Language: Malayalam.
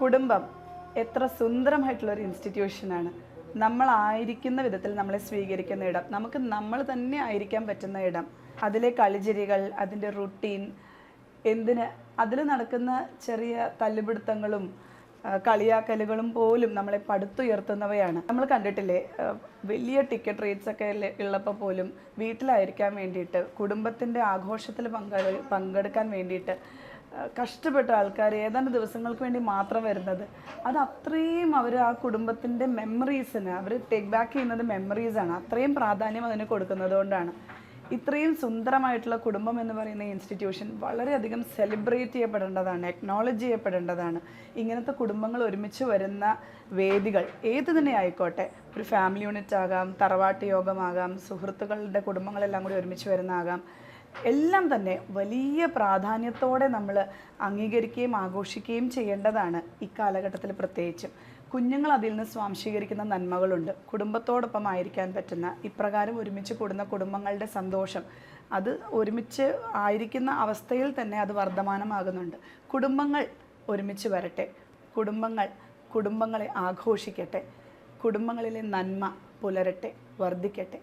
കുടുംബം എത്ര സുന്ദരമായിട്ടുള്ള ഒരു ഇൻസ്റ്റിറ്റ്യൂഷനാണ് നമ്മളായിരിക്കുന്ന വിധത്തിൽ നമ്മളെ സ്വീകരിക്കുന്ന ഇടം. നമുക്ക് നമ്മൾ തന്നെ ആയിരിക്കാൻ പറ്റുന്ന ഇടം. അതിലെ കളിചിരികൾ അതിന്റെ റുട്ടീൻ എന്തിന് അതിൽ നടക്കുന്ന ചെറിയ തല്ലുപിടുത്തങ്ങളും കളിയാക്കലുകളും പോലും നമ്മളെ പടുത്തുയർത്തുന്നവയാണ്. നമ്മൾ കണ്ടിട്ടില്ലേ വലിയ ടിക്കറ്റ് റേറ്റ്സ് ഒക്കെ ഉള്ളപ്പോൾ പോലും വീട്ടിലായിരിക്കാൻ വേണ്ടിയിട്ട് കുടുംബത്തിന്റെ ആഘോഷത്തിൽ പങ്കെടു പങ്കെടുക്കാൻ വേണ്ടിയിട്ട് കഷ്ടപ്പെട്ട ആൾക്കാർ ഏതാണ്ട് ദിവസങ്ങൾക്ക് വേണ്ടി മാത്രം വരുന്നത്. അത് അത്രയും അവർ ആ കുടുംബത്തിന്റെ മെമ്മറീസിന് അവർ ടേക്ക് ബാക്ക് ചെയ്യുന്നത് മെമ്മറീസാണ് അത്രയും പ്രാധാന്യം അതിന് കൊടുക്കുന്നത് കൊണ്ടാണ്. ഇത്രയും സുന്ദരമായിട്ടുള്ള കുടുംബം എന്ന് പറയുന്ന ഇൻസ്റ്റിറ്റ്യൂഷൻ വളരെയധികം സെലിബ്രേറ്റ് ചെയ്യപ്പെടേണ്ടതാണ് എക്നോളജ് ചെയ്യപ്പെടേണ്ടതാണ്. ഇങ്ങനത്തെ കുടുംബങ്ങൾ ഒരുമിച്ച് വരുന്ന വേദികൾ ഏത് തന്നെ ആയിക്കോട്ടെ ഒരു ഫാമിലി യൂണിറ്റ് ആകാം തറവാട്ട് യോഗമാകാം സുഹൃത്തുക്കളുടെ കുടുംബങ്ങളെല്ലാം കൂടി ഒരുമിച്ച് വരുന്നതാകാം. എല്ലാം തന്നെ വലിയ പ്രാധാന്യത്തോടെ നമ്മൾ അംഗീകരിക്കുകയും ആഘോഷിക്കുകയും ചെയ്യേണ്ടതാണ് ഇക്കാലഘട്ടത്തിൽ കാലഘട്ടത്തിൽ പ്രത്യേകിച്ചും. കുഞ്ഞുങ്ങൾ അതിൽ നിന്ന് സ്വാംശീകരിക്കുന്ന നന്മകളുണ്ട്. കുടുംബത്തോടൊപ്പം ആയിരിക്കാൻ പറ്റുന്ന ഇപ്രകാരം ഒരുമിച്ച് കൂടുന്ന കുടുംബങ്ങളുടെ സന്തോഷം അത് ഒരുമിച്ച് ആയിരിക്കുന്ന അവസ്ഥയിൽ തന്നെ അത് വർദ്ധമാനമാകുന്നുണ്ട്. കുടുംബങ്ങൾ ഒരുമിച്ച് വരട്ടെ. കുടുംബങ്ങൾ കുടുംബങ്ങളെ ആഘോഷിക്കട്ടെ. കുടുംബങ്ങളിലെ നന്മ പുലരട്ടെ വർദ്ധിക്കട്ടെ.